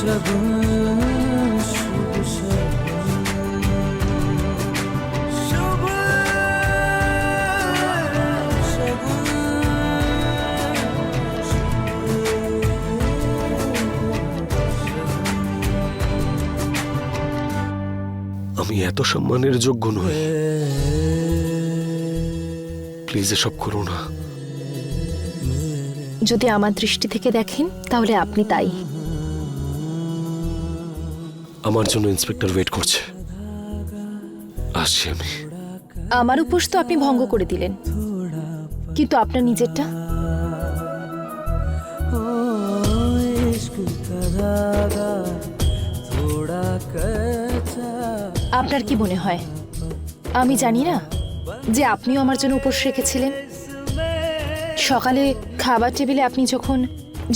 শুভ আমি এত সম্মানের যোগ্য নই। প্লিজ এসব করো না। যদি আমার দৃষ্টি থেকে দেখেন তাহলে আপনি তাই। আমার জন্য ইন্সপেক্টর ওয়েট করছে। আসছি আমি। আমার উপোস তো আপনি ভঙ্গ করে দিলেন। কিন্তু আপনার নিজেরটা? আপনার কি মনে হয়? আমি জানি না যে আপনিও আমার জন্য উপোস রেখেছিলেন। সকালে খাবার টেবিলে আপনি যখন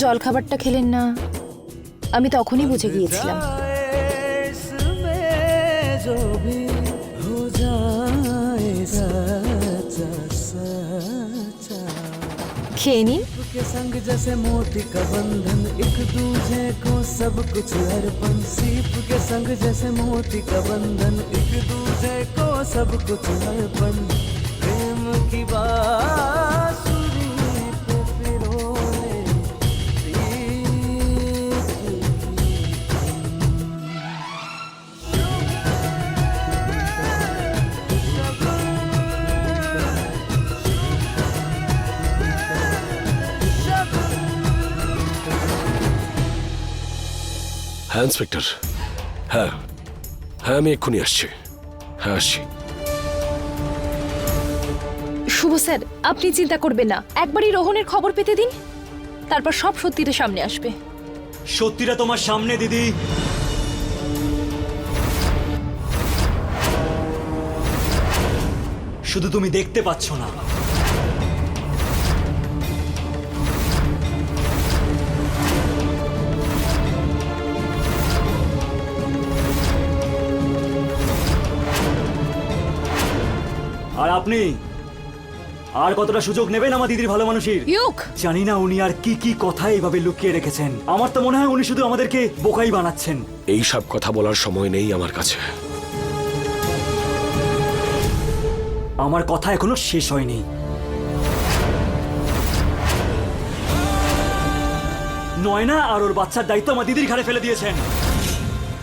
জলখাবারটা খেলেন না, আমি তখনই বুঝে গিয়েছিলাম। खेनी के संग जैसे मोती का बंधन, एक दूजे को सब कुछ अर्पण सीप के संग जैसे मोती का बंधन, एक दूजे को सब कुछ अर्पण হ্যাঁ ইন্সপেক্টর। হ্যাঁ। হ্যাঁ আমি এক্ষুনি আসছি। হ্যাঁ আসছি। শুভ স্যার আপনি চিন্তা করবেন না। একবারই রোহনের খবর পেতে দিন। তারপর সব সত্যিটা সামনে আসবে। সত্যিটা তোমার সামনে দিদি। শুধু তুমি দেখতে পাচ্ছ না। আপনি? আর কতটা সুযোগ নেবেন আমার দিদির ভালো মানুষের? ইউক! জানি না উনি আর কি কি কথা এইভাবে লুকিয়ে রেখেছেন। আমার তো মনে হয় উনি শুধু আমাদেরকে বোকাই বানাচ্ছেন। এই সব কথা বলার সময় নেই আমার কাছে। আমার কথা এখনও শেষ হয়নি। নয়না আর ওর বাচ্চার দায়িত্ব আমার দিদির ঘাড়ে ফেলে দিয়েছেন।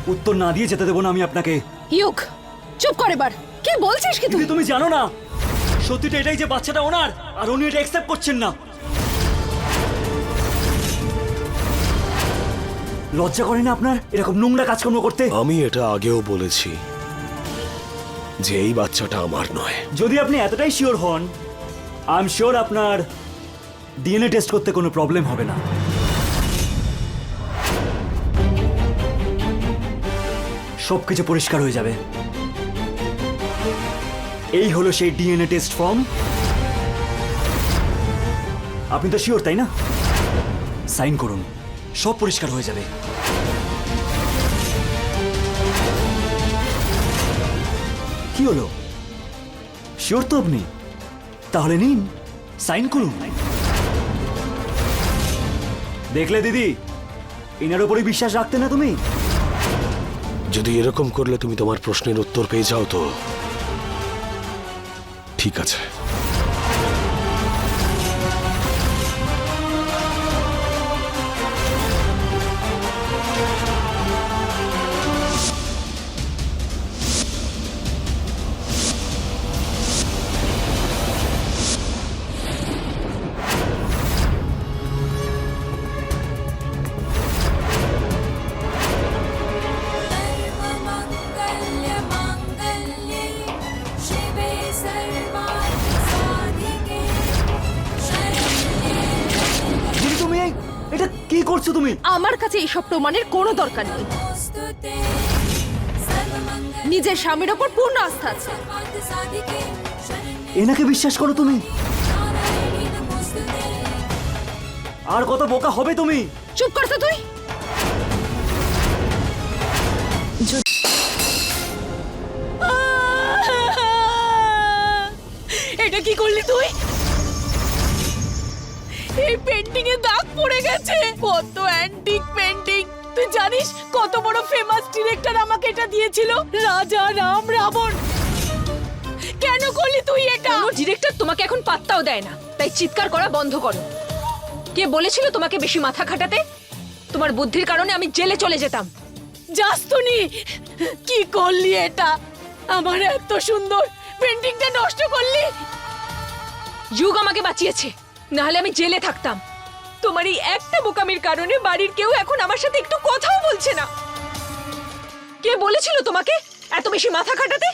উত্তর না দিয়ে যেতে দেবো না আমি আপনাকে। ইউক! চুপ করে এবার। কি বলছিস কি তুই? তুমি জানো না। সত্যিটা এটাই যে বাচ্চাটা ওনার আর উনি এটা অ্যাকসেপ্ট করছেন না। লজ্জা করে না আপনার? এরকম নোংরা কাজকর্ম করতে? আমি এটা আগেও বলেছি যে এই বাচ্চাটা আমার নয়। যদি আপনি এতটাই শিওর হন আই এম শিওর আপনার ডিএনএ টেস্ট করতে কোনো প্রবলেম হবে না। সব কিছু পরিষ্কার হয়ে যাবে। এই হলো সেই ডিএনএ টেস্ট ফর্ম। আপনি তো শিওর, তাই না? সাইন করুন, সব পরিষ্কার হয়ে যাবে। কি হলো? শিওর তো আপনি? তাহলে নিন, সাইন করুন। দেখলে দিদি, এনার উপরে বিশ্বাস রাখতে না তুমি? যদি এরকম করলে তুমি তোমার প্রশ্নের উত্তর পেয়ে যাও তো। ঠিক আছে। এসব প্রমাণের কোনো দরকার নেই। নিজের স্বামীর ওপর পূর্ণ আস্থা আছে। এনাকে বিশ্বাস করো তুমি। আর কত বোকা হবে তুমি? চুপ করছ তুই। এটা কি করলি তুই? এই পেন্টিং এ দাগ পড়ে গেছে। কত অ্যান্টি তুই জানিস কত বড় ফেমাস ডিরেক্টর আমাকে এটা দিয়েছিল? রাজা রাম রাবণ। কেন করলি তুই এটা? ডিরেক্টর তোমাকে এখন পাত্তাও দেয় না। তাই চিৎকার করা বন্ধ করো। কে বলেছিল তোমাকে বেশি মাথা খাটাতে? তোমার বুদ্ধির কারণে আমি জেলে চলে যেতাম। যাস কি করলি এটা? আমার এত সুন্দর পেন্টিংটা নষ্ট করলি? যুগ আমাকে বাঁচিয়েছে। নাহলে আমি জেলে থাকতাম। তোমার এই একটা বোকামির কারণে বাড়ির কেউ এখন আমার সাথে একটু কথাও বলছে না। কে বলেছিল তোমাকে এত বেশি মাথা খাটাতে?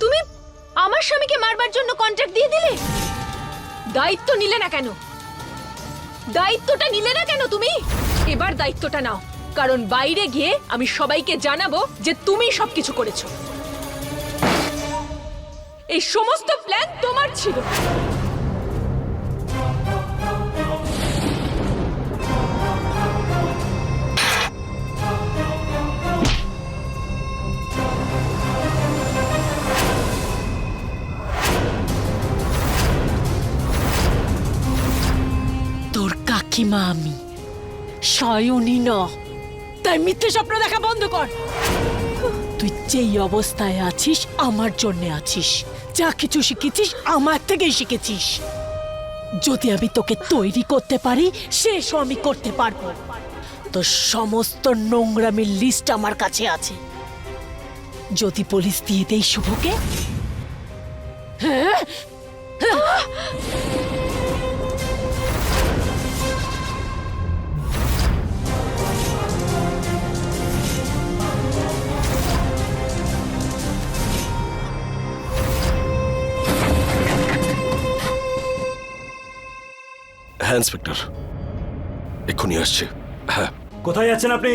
তুমি আমার স্বামীকে মারবার জন্য কন্ট্রাক্ট দিয়ে দিলে? দায়িত্ব নিলে না কেন? দায়িত্বটা নিলে না কেন তুমি? এবার দায়িত্বটা নাও, কারণ বাইরে গিয়ে আমি সবাইকে জানাব যে তুমি সবকিছু করেছ। এই সমস্ত প্ল্যান তোমার ছিল। কাকিমা আমি সায়নী ন। তাই মিথ্যে স্বপ্ন দেখা বন্ধ কর। তুই যেই অবস্থায় আছিস, আমার জন্য আছিস। যা কিছু শিখেছিস, আমার থেকেই শিখেছিস। যদি আমি তোকে তৈরি করতে পারি শেষও আমি করতে পারব। তো সমস্ত নোংরামির লিস্ট আমার কাছে আছে। যদি পুলিশ দিয়ে দেই শুভকে? হ্যাঁ? হ্যাঁ ইন্সপেক্টর। এক্ষুনি আসছে। হ্যাঁ। কোথায় যাচ্ছেন আপনি?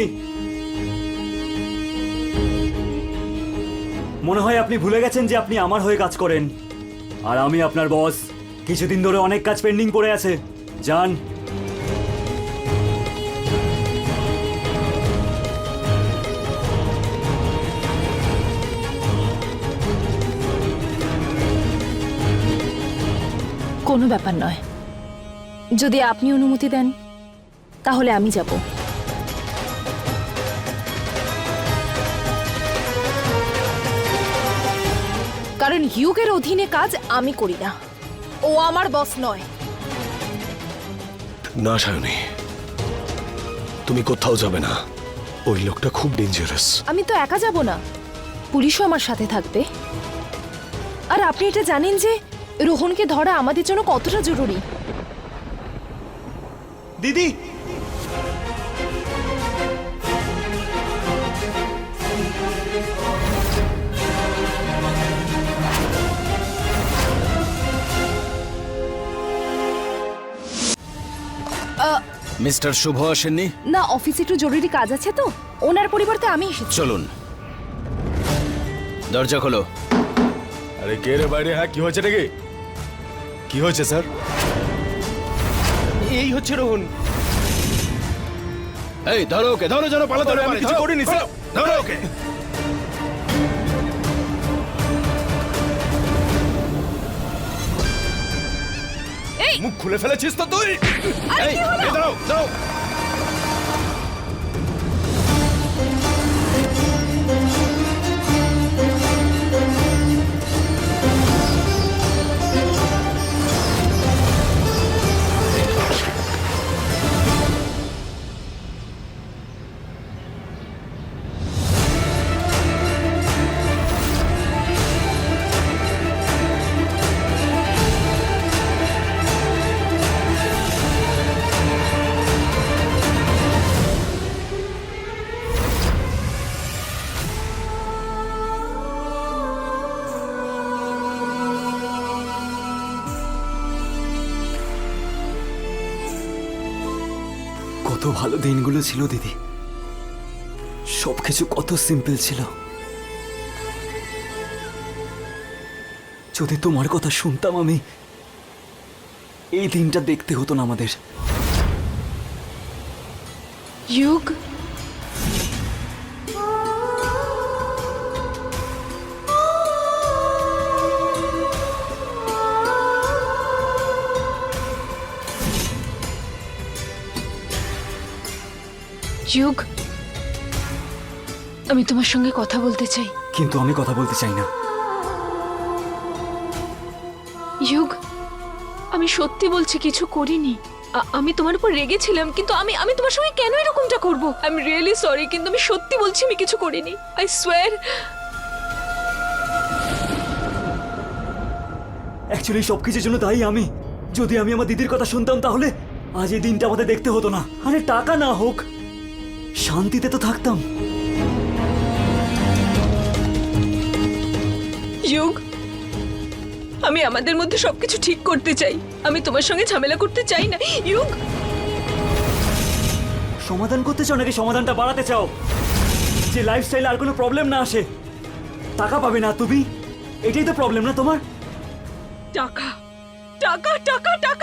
মনে হয় আপনি ভুলে গেছেন যে আপনি আমার হয়ে কাজ করেন। আর আমি আপনার বস। কিছুদিন ধরে অনেক কাজ পেন্ডিং পড়ে আছে। যান। কোনো ব্যাপার নয়। যদি আপনি অনুমতি দেন তাহলে আমি যাব। কারণ হিউগের অধীনে কাজ আমি করি না। ও আমার বস নয়। না সায়নী। তুমি কোথাও যাবে না। ওই লোকটা খুব ডেঞ্জারাস আমি তো একা যাব না। পুলিশও আমার সাথে থাকবে। আর আপনি এটা জানেন যে রোহনকে ধরা আমাদের জন্য কতটা জরুরি? দিদি। মিস্টার শুভ আসেননি? না অফিসে একটু জরুরি কাজ আছে তো। ওনার পরিবর্তে আমি এসেছি। চলুন। দরজা খোলো। আরে কে রে বাইরে হ্যাঁ কি হয়েছে নাকি? কি হয়েছে স্যার? এই হচ্ছে রোহন। এই ধরো ওকে ধরো যেন পালাতে না আমি কিছু করিনি, ধরো, ধরো ওকে। মুখ খুলে ফেলেছিস তো তুই? এই, দাঁড়াও দাঁড়াও। দিনগুলো ছিল দিদি। সব কিছু কত সিম্পল ছিল। যদি তোমার কথা শুনতাম আমি, এই দিনটা দেখতে হতো না আমাদের। যুগ যুগ। আমি তোমার সঙ্গে কথা বলতে চাই। কিন্তু আমি কথা বলতে চাই না। যুগ আমি সত্যি বলছি কিছু করিনি। আমি তোমার উপর রেগেছিলাম কিন্তু আমি আমি তোমার সঙ্গে কেন এরকমটা করব? আই এম রিয়েলি সরি কিন্তু আমি সত্যি বলছি আমি কিছু করিনি। আই সোয়ার অ্যাকচুয়ালি সব কিছুর জন্য দায়ী আমি। যদি আমি আমার দিদির কথা শুনতাম তাহলে আজ এই দিনটা আমাদের দেখতে হতো না। আরে টাকা না হোক। শান্তিতে তো থাকতাম। যুগ আমি আমাদের মধ্যে সবকিছু ঠিক করতে চাই। আমি তোমার সঙ্গে ঝামেলা করতে চাই না। যুগ! সমাধান করতে চাও নাকি সমাধানটা বাড়াতে চাও? যে লাইফস্টাইলে আর কোনো প্রবলেম না আসে। টাকা পাবে না তুমি? এটাই তো প্রবলেম না তোমার? টাকা টাকা টাকা টাকা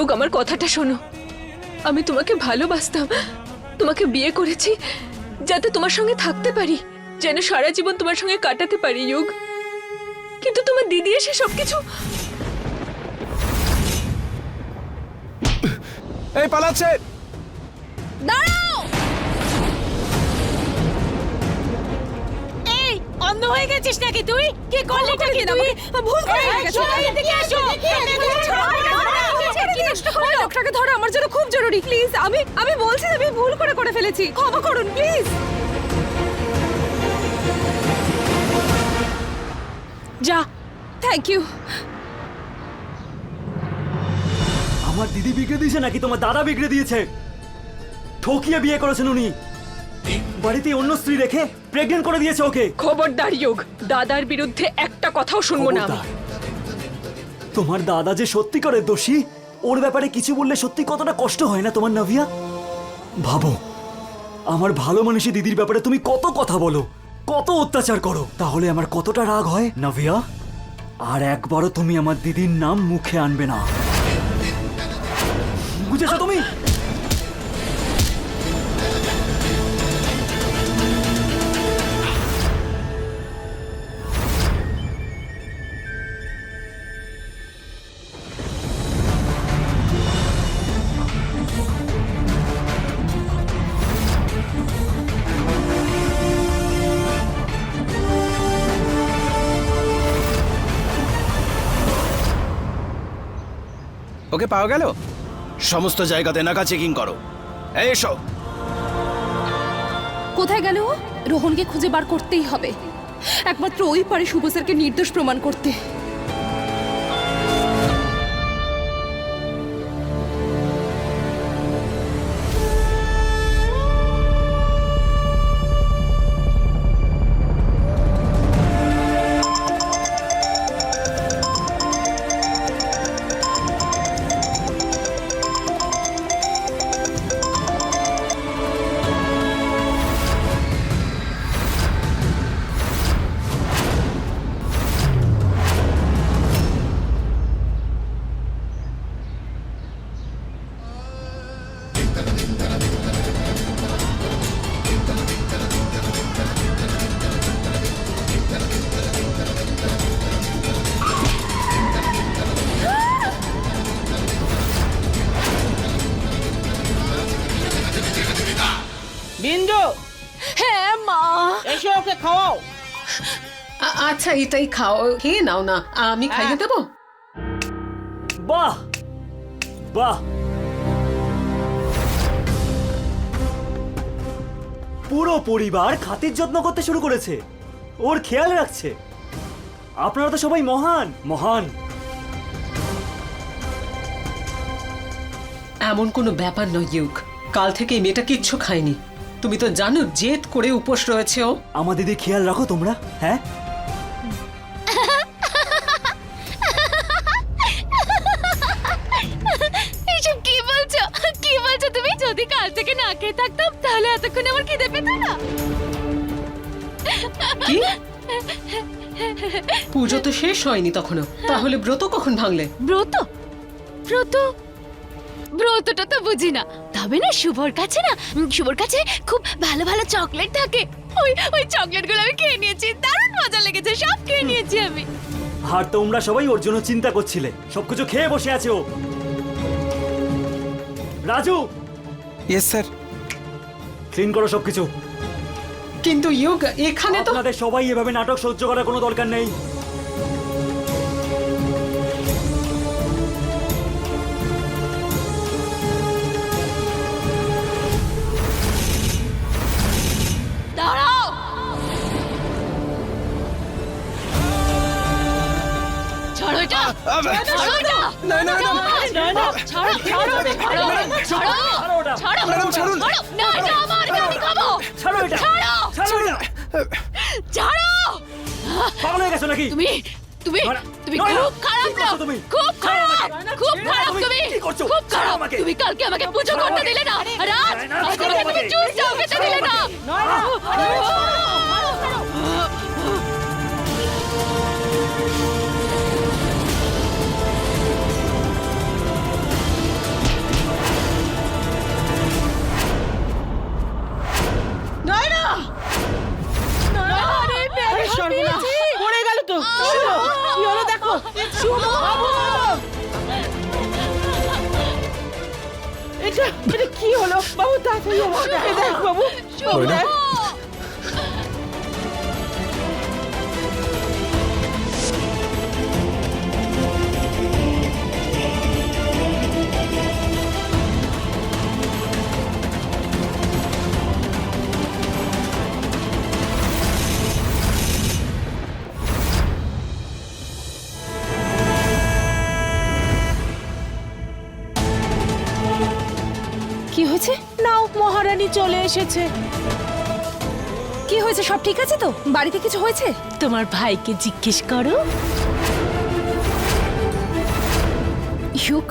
যুগ আমার কথাটা শোনো আমি তোমাকে ভালোবাসতাম তোমাকে বিয়ে করেছি যাতে তোমার সঙ্গে থাকতে পারি যেন সারা জীবন তোমার সঙ্গে কাটাতে পারি যুগ কিন্তু তোমার দিদি এসে সবকিছু এই পালাচ্ছে এই অন্ধ হয়ে গেছিস নাকি তুই কি করলি কি তুই ভুল করে গেছিস এদিকে লোকটাকে ধরো আমার জন্য খুব জরুরি। প্লিজ আমি আমি বলছি আমি ভুল করে করে ফেলেছি। ক্ষমা করুন প্লিজ। যা থ্যাংক ইউ আমার দিদি বিগড়ে দিয়েছে নাকি? তোমার দাদা বিগড়ে দিয়েছে। ঠকিয়ে বিয়ে করেছেন উনি। বাড়িতে অন্য স্ত্রী রেখে প্রেগনেন্ট করে দিয়েছে ওকে। খবরদার যোগ দাদার বিরুদ্ধে একটা কথাও শুনব না আমি। তোমার দাদা যে সত্যিকারের দোষী ওর ব্যাপারে কিছু বললে সত্যি কতটা কষ্ট হয় না তোমার নাভিয়া? ভাবো, আমার ভালো মানুষের দিদির ব্যাপারে তুমি কত কথা বলো, কত অত্যাচার করো, তাহলে আমার কতটা রাগ হয়, নাভিয়া? আর একবারও তুমি আমার দিদির নাম মুখে আনবে না। বুঝেছ তুমি? ওকে পাওয়া গেল? সমস্ত জায়গাতে নাকা চেকিং করো। এসো। কোথায় গেল রোহনকে খুঁজে বার করতেই হবে। একমাত্র ওই পারে শুভ স্যারকে নির্দোষ প্রমাণ করতে। আচ্ছা এটাই খাও খেয়ে নাও না আমি খাইয়ে দেবো? বাহ! বাহ! পুরো পরিবার খাতির যত্ন করতে শুরু করেছে। ওর খেয়াল রাখছে। আপনারা তো সবাই মহান মহান। এমন কোনো ব্যাপার নয় ইউক। কাল থেকে এই মেয়েটা কিচ্ছু খায়নি। তুমি তো জানো জেদ করে উপোস রয়েছে ও। আমার দিদি খেয়াল রাখো তোমরা হ্যাঁ? পুজো তো শেষ হয়নি তখনও। তাহলে ব্রত কখন ভাঙলে? ব্রত? ব্রত? ব্রতটা তো বুঝি না। তবে না শুভর কাছে না শুভর কাছে খুব ভালো ভালো চকলেট থাকে। ওই ওই চকলেটগুলো আমি খেয়ে নিয়েছি দারুণ মজা লেগেছে সব খেয়ে নিয়েছি আমি। আর তোমরা সবাই ওর জন্য চিন্তা করছিলে। সবকিছু খেয়ে বসে আছে ও। রাজু! ইয়েস স্যার ক্লিন করো সবকিছু। কিন্তু ইয়োগ এখানে তো আপনাদের সবাই এভাবে নাটক সহ্য করার কোনো দরকার নেই। ছাড়ো এটা ছাড়ো এটা না না না ছাড়ো ছাড়ো ছাড়ো ছাড়ো ছাড়ো ম্যাডাম, ছাড়ুন। না এটা আমার এটা খাব ছাড়ো এটা ছাড়ো ছাড়ো ছাড়ো পাগল হয়ে গেছো নাকি তুমি তুমি তুমি খুব খারাপ লোক। তুমি? খুব খারাপ। খুব খারাপ তুমি? খুব খারাপ তুমি কালকে আমাকে পুজো করতে দিলে না রাজ নয়না, আজ ছাড়ো আমাকে তুমি। চুপ চাও দিলে না আরে সর্বনাশ। পড়ে গেল তো। কি হলো দেখো। শুভ এটা এটা কি হলো? বাবু তাড়াতাড়ি দেখ বাবু। নয়না এসেছে কি হয়েছে? সব ঠিক আছে তো? বাড়িতে কিছু হয়েছে? তোমার ভাইকে জিজ্ঞেস করো। ইউক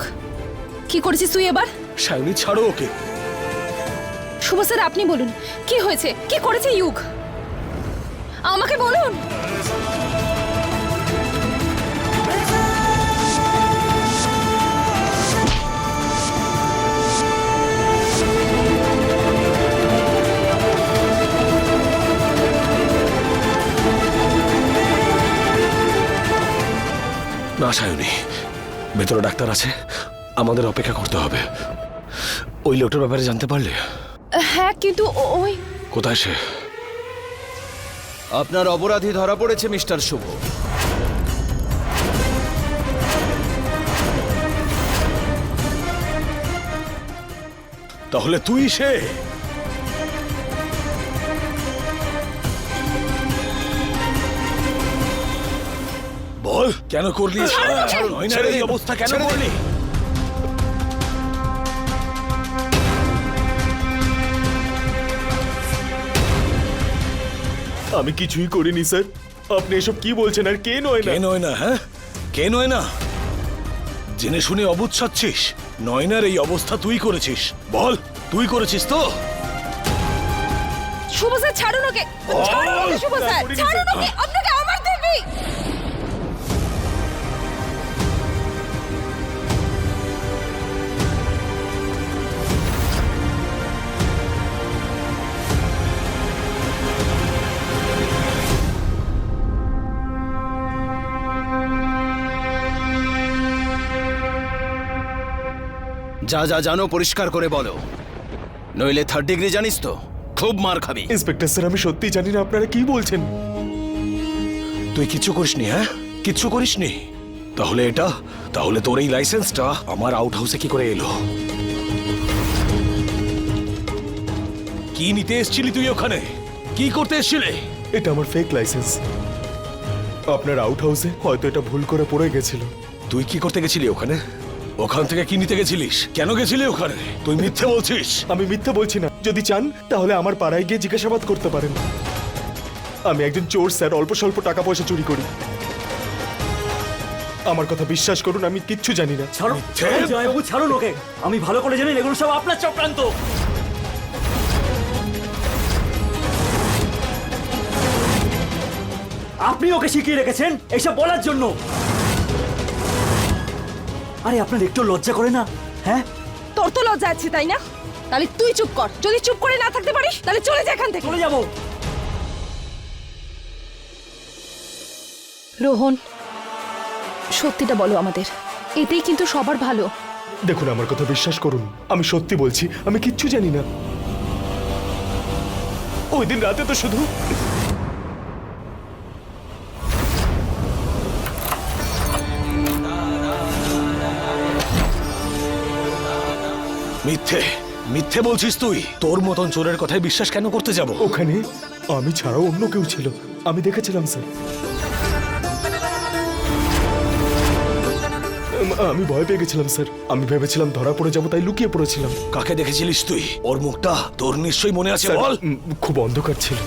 কি করেছিস তুই এবার? সায়নী ছাড়ো ওকে। শুভ স্যার আপনি বলুন কি হয়েছে? কি করেছে ইউক? আমাকে বলুন। না সায়নী। ভেতরে ডাক্তার আছে। আমাদের অপেক্ষা করতে হবে। ওই লোকটার ব্যাপারে জানতে পারলে? হ্যাঁ কিন্তু ওই কোথায় সে? আপনার অপরাধী ধরা পড়েছে মিস্টার শুভ। তাহলে তুই সে? বল। কেন করলি? এই অবস্থা কেন করলি? আমি কিছুই করিনি স্যার। আপনি এসব কি বলছেন আর কে নয় না কে নয় না হ্যাঁ? কে নয় না জেনে শুনে অবুধ সাচ্ছিস নয়নার এই অবস্থা তুই করেছিস। বল তুই করেছিস তো? শুভ স্যার ছাড়ুন ওকে। ছাড়ুন ওকে, শুভ স্যার। ছাড়ুন ওকে যা যা জানো পরিষ্কার করে বলো। নইলে থার্ড ডিগ্রি জানিস তো? খুব মার খাবি। ইন্সপেক্টর স্যার আমি সত্যি জানি না আপনারা কি বলছেন। তুই কিচ্ছু করিসনি হ্যাঁ? কিচ্ছু করিসনি? তাহলে এটা তাহলে তোর এই লাইসেন্সটা আমার আউট হাউসে কি করে এলো? কি নিতে এসেছিলি তুই ওখানে? কি করতে এসেছিলি? এটা আমার ফেক লাইসেন্স আপনার আউট হাউসে হয়তো এটা ভুল করে পড়ে গেছিল। তুই কি করতে গেছিলি ওখানে? ওখান থেকে কি নিতে গেছিলিস? কেন গেছিলি ওখানে? তুই মিথ্যে বলছিস। আমি মিথ্যে বলছি না। যদি চান তাহলে আমার পাড়ায় গিয়ে জিজ্ঞাসাবাদ করতে পারেন। আমি একজন চোর স্যার। অল্প স্বল্প টাকা পয়সা চুরি করি। আমার কথা বিশ্বাস করুন আমি কিচ্ছু জানি না। ছাড়ো। জয়বাবু ছাড়ুন ওকে আমি ভালো করে জানি এগুলো সব আপনার চক্রান্ত। আপনি ওকে শিখিয়ে রেখেছেন এইসব বলার জন্য। আরে আপনার একটু লজ্জা করে না? হ্যাঁ? তোর তো লজ্জা আছে তাই না? তাহলে তুই চুপ কর। যদি চুপ করে না থাকতে পারিস তাহলে চলে যা এখান থেকে। চলে যাব। রোহন সত্যিটা বলো আমাদের। এতেই কিন্তু সবার ভালো। দেখুন আমার কথা বিশ্বাস করুন। আমি সত্যি বলছি আমি কিচ্ছু জানি না। ওই দিন রাতে তো শুধু মিথ্যে। মিথ্যে বলছিস তুই? তোর মতন চোরের কথায় বিশ্বাস কেন করতে যাব? ওখানে আমি ছাড়াও অন্য কেউ ছিল। আমি দেখেছিলাম স্যার। আমি ভয় পেয়ে গেছিলাম স্যার। আমি ভেবেছিলাম ধরা পড়ে যাব তাই লুকিয়ে পড়েছিলাম। কাকে দেখেছিলিস তুই? ওর মুখটা তোর নিশ্চয়ই মনে আছে বল। খুব অন্ধকার ছিল।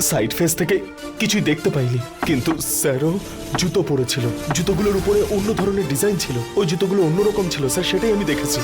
সাইড ফেস থেকে কিছুই দেখতে পাইনি কিন্তু স্যারও জুতো পরেছিল। জুতোগুলোর উপরে অন্য ধরনের ডিজাইন ছিল। ওই জুতোগুলো অন্যরকম ছিল। স্যার, সেটাই আমি দেখেছি।